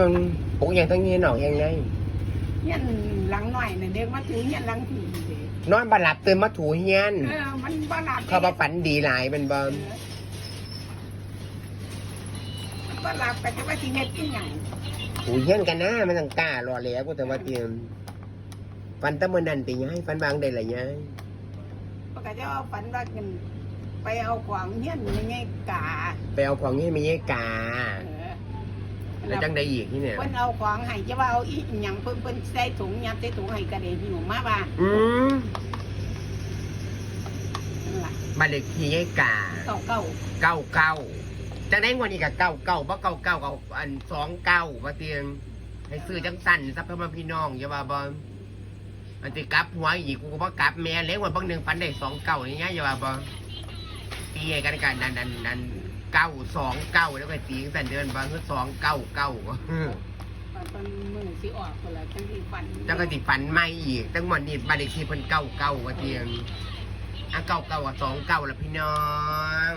นึงปลูกอย่างทั้งนี้หนอกอย่างไงเฮียนหลังหน่อยน่ะเด็กมาถือเฮียนหลังผีเด้นอนบาหลับตื่นมาถูเฮียนเออมันบ่หลับเขาบ่ฝันดีหลายเป็นบ่เออมันบ่หลับแต่จะว่าสิเฮ็ดอีหยังถูเฮียนกันนะมันต้องกล้ารอแล้วกูแต่ว่าเตรียมฟันแตะมือนั่นไปย้ายฟันบางได้ละย้ายปกติเอาฝันว่ากันไปเอาของเฮียนยังไงกา ไปเอาของให้มีเยกาเออ แล้วจังได้อีกที่เนี่ย เพิ่นเอาของให้จะว่าเอาอีหยังเพิ่นเพิ่นใส่ถุงยัดใส่ถุงให้กระเดหิวมาว่าอืมนั่นล่ะบ้านเลขที่เยกาเก่าเก่าเก้าเก้าจังได้งวดนี้กับเก้าเก้าบ่เก้าเก้ากับอันสองเก้าว่าเตียง ให้ซื้อจังสั่นซับเพื่อนพี่น้องอย่าว่าบ่อันที่กลับหัวอีกกูก็บ่กลับแม่เลี้ยงวันบางหนึ่งฟันได้สองเก้าอย่างเงี้ยอย่าว่าบ่ ตีให้กันกันนั่นนั่นนั่นเก้าสองเก้าแล้วก็ตีกันเดือนบางคือสองเก้าเก้าตอนมือสิออกคนละจังที่ฝันจังก็สิฝันใหม่อีกตั้งวันนี้บ้านเลขที่เพิ่นเก้าเก้าว่าเตียงอะเก้าเก้ากับสองเก้าละพี่น้อง